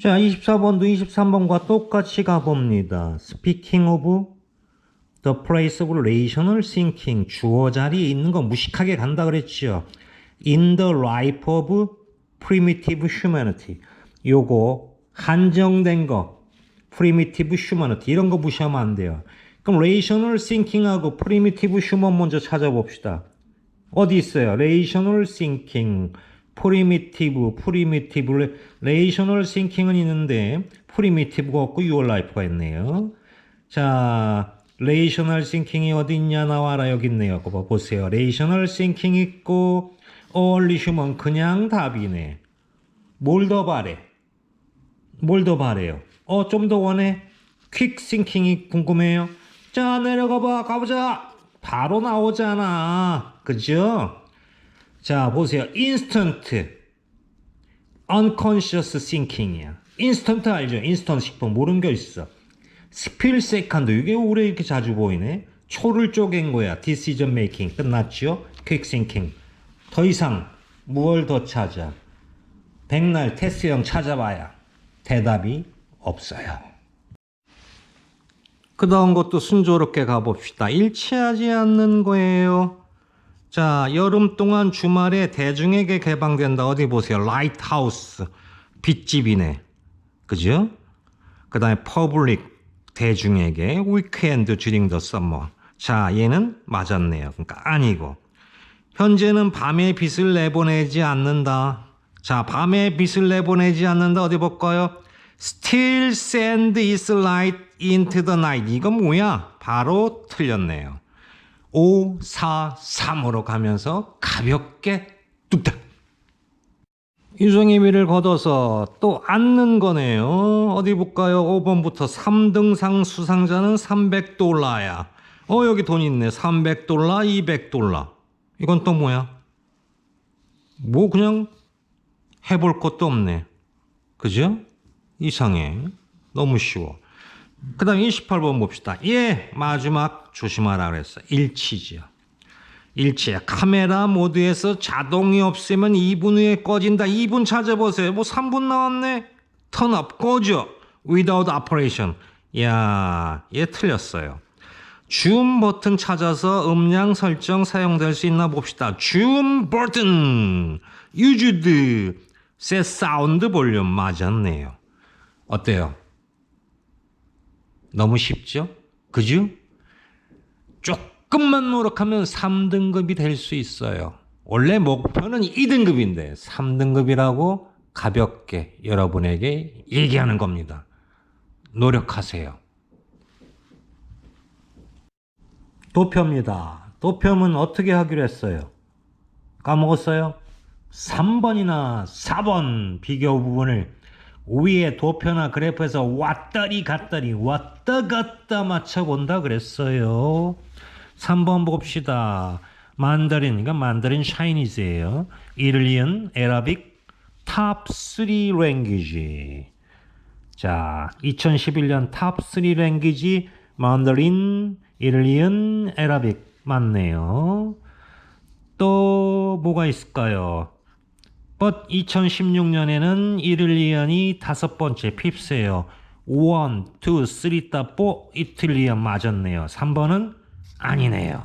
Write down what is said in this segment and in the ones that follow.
자, 24번도 23번과 똑같이 가봅니다. Speaking of the place of rational thinking. 주어 자리에 있는 거 무식하게 간다 그랬죠. In the life of primitive humanity. 요거 한정된 거. primitive humanity. 이런 거 무시하면 안 돼요. 그럼 rational thinking하고 primitive human 먼저 찾아봅시다. 어디 있어요? rational thinking, primitive, primitive, rational thinking은 있는데 primitive가 없고 your life가 있네요. 자, rational thinking이 어디 있냐 나와라 여기 있네요. 그거 보세요. rational thinking 있고 human 그냥 답이네. 뭘 더 바래? 뭘 더 바래요? 어, 좀 더 원해? 퀵 싱킹이 궁금해요? 자, 내려가 봐. 가보자. 바로 나오잖아. 그죠? 자, 보세요. 인스턴트. unconscious thinking이야. 인스턴트 알죠? 인스턴트 식품 모르는 게 있어. 스필 세컨드. 이게 올해 이렇게 자주 보이네. 초를 쪼갠 거야. decision. 끝났죠? 퀵 싱킹. 더 이상 무얼 더 찾아? 백날 테스트형 찾아봐야 대답이 없어요. 그 다음 것도 순조롭게 가봅시다. 일치하지 않는 거예요. 자, 여름 동안 주말에 대중에게 개방된다. 어디 보세요. 라이트하우스. 빗집이네. 그죠? 그 다음에 퍼블릭. 대중에게. 위크엔드 주링 더 썸머. 자, 얘는 맞았네요. 그러니까 아니고. 현재는 밤에 빛을 내보내지 않는다. 자, 밤에 빛을 내보내지 않는다. 어디 볼까요? Still send its light into the night. 이건 뭐야? 바로 틀렸네요. 5, 4, 3으로 가면서 가볍게 뚝딱. 유성의 미를 걷어서 또 앉는 거네요. 어디 볼까요? 5번부터 3등상 수상자는 300달러야. 어, 여기 돈 있네. 300달러, 200달러. 이건 또 뭐야? 뭐 그냥 해볼 것도 없네. 그죠? 이상해. 너무 쉬워. 그 다음 28번 봅시다. 예, 마지막 조심하라 그랬어. 일치지요. 일치야. 카메라 모드에서 자동이 없으면 2분 후에 꺼진다. 2분 찾아보세요. 뭐 3분 나왔네. 턴업 꺼져. without operation. 야, 얘 틀렸어요. 줌 버튼 찾아서 음량 설정 사용될 수 있나 봅시다. 줌 버튼. used. set sound 볼륨 맞았네요. 어때요? 너무 쉽죠? 그죠? 조금만 노력하면 3등급이 될 수 있어요. 원래 목표는 2등급인데 3등급이라고 가볍게 여러분에게 얘기하는 겁니다. 노력하세요. 도표입니다. 도표는 어떻게 하기로 했어요? 까먹었어요? 3번이나 4번 비교 부분을 위에 도표나 그래프에서 왔다리 갔다리 왔다 갔다 맞춰본다 그랬어요. 3번 봅시다. 만다린, 그러니까 만다린 샤이니즈예요. 이를 이은 에라빅 탑3 랭귀지. 자, 2011년 탑3 랭귀지 만다린, 이를 이은 에라빅 맞네요. 또 뭐가 있을까요? But 2016년에는 이를 이언이 다섯 번째 핍스예요. 1, 2, 3, 4 이틀리언 맞았네요. 3번은 아니네요.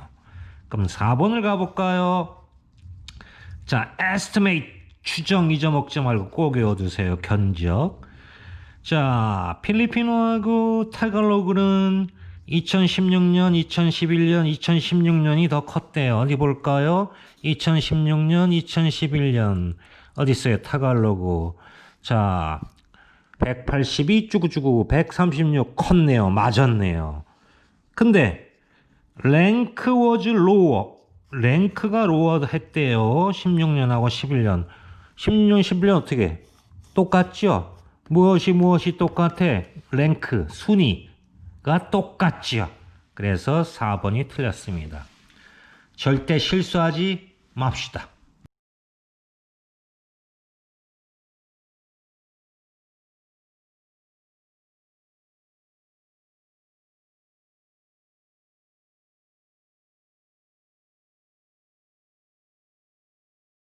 그럼 4번을 가볼까요? 자, estimate 추정 잊어먹지 말고 꼭 외워두세요. 견적. 자, 필리핀어하고 타갈로그는 2016년, 2011년, 2016년이 더 컸대요. 어디 볼까요? 2016년, 2011년. 어디 있어요? 타갈로그. 자, 182 쭈구쭈구 136 컸네요. 맞았네요. 근데 랭크 워즈 로어. 랭크가 로어 했대요. 16년하고 11년. 16년, 11년 어떻게? 똑같죠? 무엇이 무엇이 똑같아? 랭크, 순위가 똑같지요. 그래서 4번이 틀렸습니다. 절대 실수하지 맙시다.